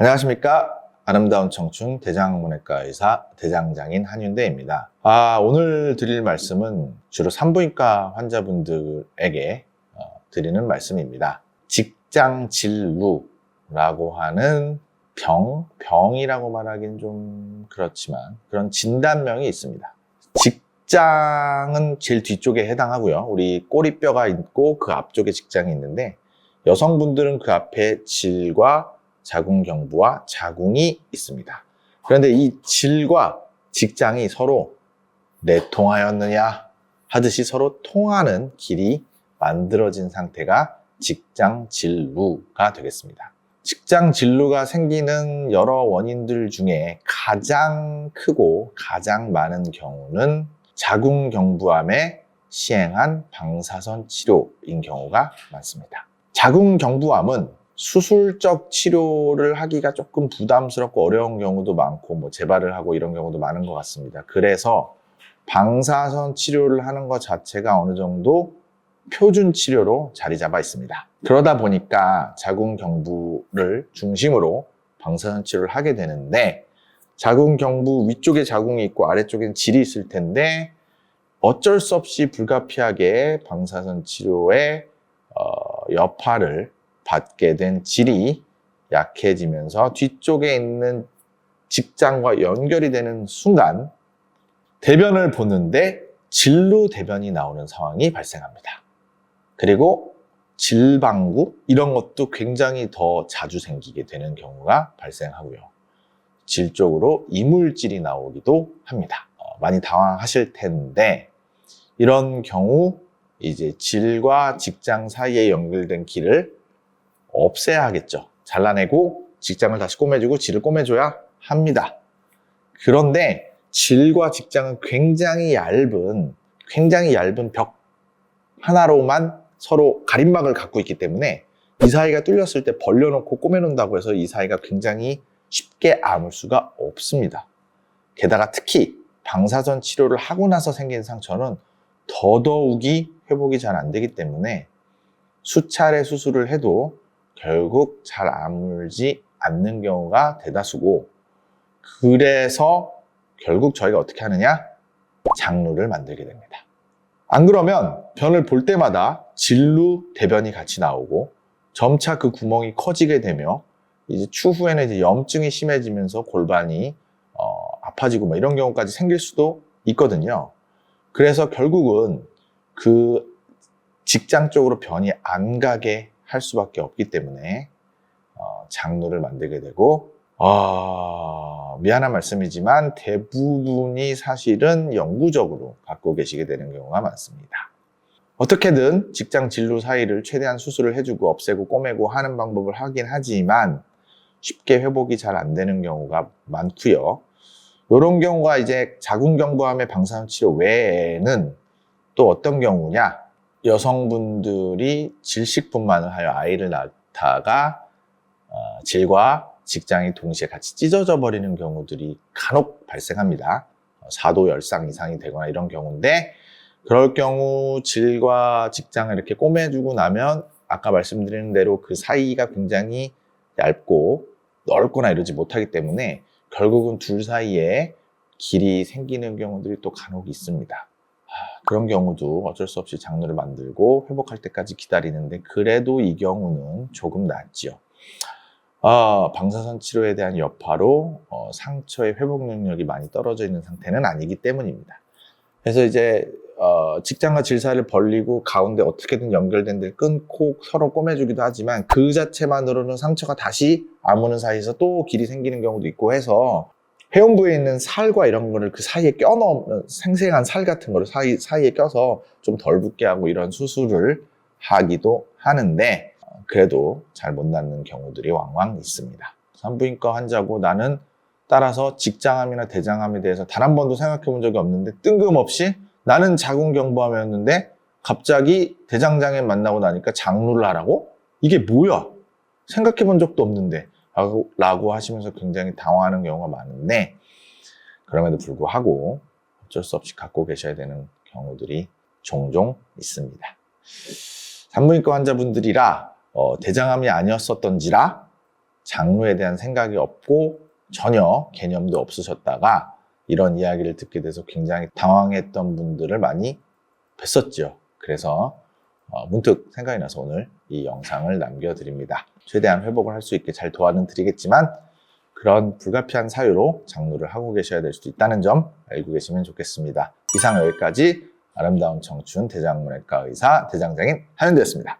안녕하십니까. 아름다운 청춘 대장문외과 의사 대장장인 한윤대입니다. 아, 오늘 드릴 말씀은 주로 산부인과 환자분들에게 어, 드리는 말씀입니다. 직장 진루라고 하는 병, 병이라고 말하기는 좀 그렇지만 그런 진단명이 있습니다. 직장은 제일 뒤쪽에 해당하고요. 우리 꼬리뼈가 있고 그 앞쪽에 직장이 있는데 여성분들은 그 앞에 질과 자궁경부와 자궁이 있습니다. 그런데 이 질과 직장이 서로 내통하였느냐 하듯이 서로 통하는 길이 만들어진 상태가 직장 진루가 되겠습니다. 직장 진루가 생기는 여러 원인들 중에 가장 크고 가장 많은 경우는 자궁경부암에 시행한 방사선 치료인 경우가 많습니다. 자궁경부암은 수술적 치료를 하기가 조금 부담스럽고 어려운 경우도 많고 뭐 재발을 하고 이런 경우도 많은 것 같습니다. 그래서 방사선 치료를 하는 것 자체가 어느 정도 표준 치료로 자리 잡아 있습니다. 그러다 보니까 자궁경부를 중심으로 방사선 치료를 하게 되는데 자궁경부 위쪽에 자궁이 있고 아래쪽엔 질이 있을 텐데 어쩔 수 없이 불가피하게 방사선 치료의 어, 여파를 받게 된 질이 약해지면서 뒤쪽에 있는 직장과 연결이 되는 순간 대변을 보는데 질로 대변이 나오는 상황이 발생합니다. 그리고 질방구 이런 것도 굉장히 더 자주 생기게 되는 경우가 발생하고요. 질 쪽으로 이물질이 나오기도 합니다. 어, 많이 당황하실 텐데 이런 경우 이제 질과 직장 사이에 연결된 길을 없애야 하겠죠. 잘라내고 직장을 다시 꼬매주고 질을 꼬매줘야 합니다. 그런데 질과 직장은 굉장히 얇은, 굉장히 얇은 벽 하나로만 서로 가림막을 갖고 있기 때문에 이 사이가 뚫렸을 때 벌려놓고 꼬매놓는다고 해서 이 사이가 굉장히 쉽게 아물 수가 없습니다. 게다가 특히 방사선 치료를 하고 나서 생긴 상처는 더더욱이 회복이 잘 안 되기 때문에 수차례 수술을 해도 결국 잘 아물지 않는 경우가 대다수고 그래서 결국 저희가 어떻게 하느냐? 장루를 만들게 됩니다. 안 그러면 변을 볼 때마다 질루 대변이 같이 나오고 점차 그 구멍이 커지게 되며 이제 추후에는 이제 염증이 심해지면서 골반이 어, 아파지고 뭐 이런 경우까지 생길 수도 있거든요. 그래서 결국은 그 직장 쪽으로 변이 안 가게 할 수밖에 없기 때문에 어, 장루를 만들게 되고 어, 미안한 말씀이지만 대부분이 사실은 영구적으로 갖고 계시게 되는 경우가 많습니다. 어떻게든 직장 진루 사이를 최대한 수술을 해주고 없애고 꼬매고 하는 방법을 하긴 하지만 쉽게 회복이 잘 안 되는 경우가 많고요. 이런 경우가 이제 자궁경부암의 방사선 치료 외에는 또 어떤 경우냐? 여성분들이 질식분만을 하여 아이를 낳다가 어, 질과 직장이 동시에 같이 찢어져 버리는 경우들이 간혹 발생합니다. 4도 열상 이상이 되거나 이런 경우인데 그럴 경우 질과 직장을 이렇게 꼬매주고 나면 아까 말씀드린 대로 그 사이가 굉장히 얇고 넓거나 이러지 못하기 때문에 결국은 둘 사이에 길이 생기는 경우들이 또 간혹 있습니다. 그런 경우도 어쩔 수 없이 장르를 만들고 회복할 때까지 기다리는데 그래도 이 경우는 조금 낫지요. 아, 방사선 치료에 대한 여파로 어, 상처의 회복 능력이 많이 떨어져 있는 상태는 아니기 때문입니다. 그래서 이제 어, 직장과 질사를 벌리고 가운데 어떻게든 연결된 데를 끊고 서로 꼬매주기도 하지만 그 자체만으로는 상처가 다시 아무는 사이에서 또 길이 생기는 경우도 있고 해서 회음부에 있는 살과 이런 거를 그 사이에 껴넣으면 생생한 살 같은 거를 사이, 사이에 껴서 좀덜 붙게 하고 이런 수술을 하기도 하는데 어, 그래도 잘 못 낫는 경우들이 왕왕 있습니다. 산부인과 환자고 나는 따라서 직장암이나 대장암에 대해서 단 한 번도 생각해 본 적이 없는데 뜬금없이 나는 자궁경부암이었는데 갑자기 대장장애 만나고 나니까 장루를 하라고? 이게 뭐야? 생각해 본 적도 없는데 라고, 하시면서 굉장히 당황하는 경우가 많은데 그럼에도 불구하고 어쩔 수 없이 갖고 계셔야 되는 경우들이 종종 있습니다. 산부인과 환자분들이라 어, 대장암이 아니었었던지라 장루에 대한 생각이 없고 전혀 개념도 없으셨다가 이런 이야기를 듣게 돼서 굉장히 당황했던 분들을 많이 뵀었죠. 그래서 어, 문득 생각이 나서 오늘 이 영상을 남겨드립니다. 최대한 회복을 할 수 있게 잘 도와는 드리겠지만 그런 불가피한 사유로 장루를 하고 계셔야 될 수도 있다는 점 알고 계시면 좋겠습니다. 이상 여기까지 아름다운 청춘 대장문외과 의사 대장장인 한현대였습니다.